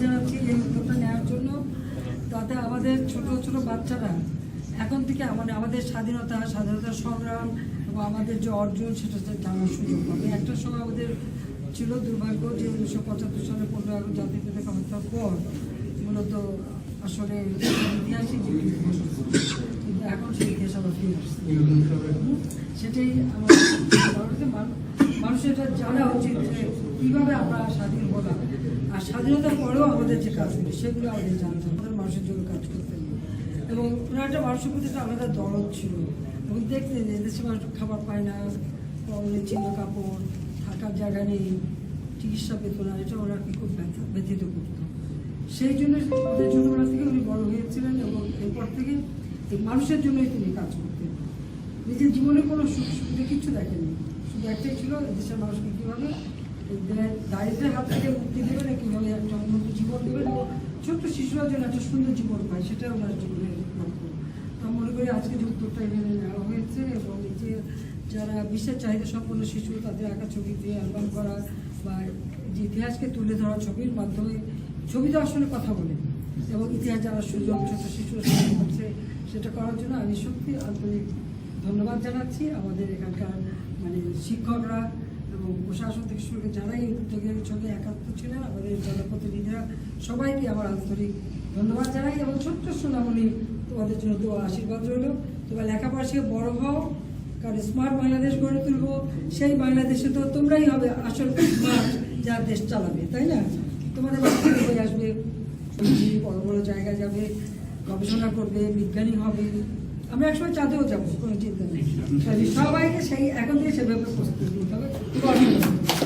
জানাচ্ছি এই উদ্যোগটা নেওয়ার জন্য। তাতে আমাদের ছোট ছোট বাচ্চারা এখন থেকে মানে আমাদের স্বাধীনতা স্বাধীনতা সংগ্রাম এবং আমাদের যে অর্জন, সেটা জানার সুযোগ পাবে। একটা সময় আমাদের ছিল দুর্ভাগ্য যে উনিশশো পঁচাত্তর সালে পনেরো আগস্ট জাতির পিতাকে হত্যার পর মূলত আসলে ঐতিহাসিক যে কিন্তু এখন সেই ইতিহাস আবার ফিরে আসছে। সেটাই আমার মানুষের এটা জানা উচিত কীভাবে আমরা স্বাধীন হলাম আর স্বাধীনতার পরেও আমাদের যে কাজগুলো সেগুলো আমাদের জানতে আমাদের মানুষের জন্য কাজ করতে হবে। এবং ওনার একটা মানুষের প্রতি একটা আলাদা দরদ ছিল। এবং দেখতেন যে দেশের মানুষ খাবার পায় না ছিল কাপড়, থাকার জায়গা নেই, চিকিৎসা পেত না, এটা ওনাকে খুব ব্যথা ব্যথিত করতো। সেই জন্য ওদের ছোটবেলা থেকে উনি বড় হয়েছিলেন এবং এরপর থেকে মানুষের জন্যই তিনি কাজ করতেন। নিজের জীবনে কোনো সুখ সুবিধা কিছু দেখেননি। শুধু একটাই ছিল, দেশের মানুষকে কীভাবে এই দা- দারিদ্র্যের হাত থেকে মুক্তি দেবেন কীভাবে একটা উন্নত জীবন দেবেন এবং ছোট্ট শিশুরা যেন একটা সুন্দর জীবন পায় সেটা ওনার জীবনের লক্ষ্য। তো মনে করি আজকে যে উদ্যোগটা এখানে নেওয়া হয়েছে এবং যে যারা বিশেষ চাহিদা সম্পন্ন শিশু, তাদের আঁকা ছবি দিয়ে অ্যালবাম করা বা যে ইতিহাসকে তুলে ধরা ছবির মাধ্যমে ছবি তো আসলে কথা বলে। এবং ইতিহাস যারা সুযোগ ছোট শিশুরা করছে, সেটা করার জন্য আমি সত্যি আন্তরিক ধন্যবাদ জানাচ্ছি। আমাদের এখানকার মানে শিক্ষকরা এবং প্রশাসন শুরু যারাই এই উদ্যোগের সঙ্গে একাত্ম ছিলেন আমাদের জনপ্রতিনিধিরা সবাইকে আমার আন্তরিক ধন্যবাদ জানাই এবং ছোট্ট সোনামণি তোমাদের জন্য তো আশীর্বাদ রইল। তোমরা লেখাপড়া শিখে বড় হও কারণ স্মার্ট বাংলাদেশ গড়ে তুলবো সেই বাংলাদেশে তো তোমরাই হবে আসল স্মার্ট যা দেশ চালাবে তাই না? তোমাদের বাচ্চাদের হয়ে আসবে? বড় বড় জায়গায় যাবে গবেষণা করবে বিজ্ঞানী হবে। আমরা একসময় চাঁদেও যাব কোনো চিন্তা নেই। সবাইকে সেই এখন থেকে সেভাবে প্রস্তুতি নিতে হবে।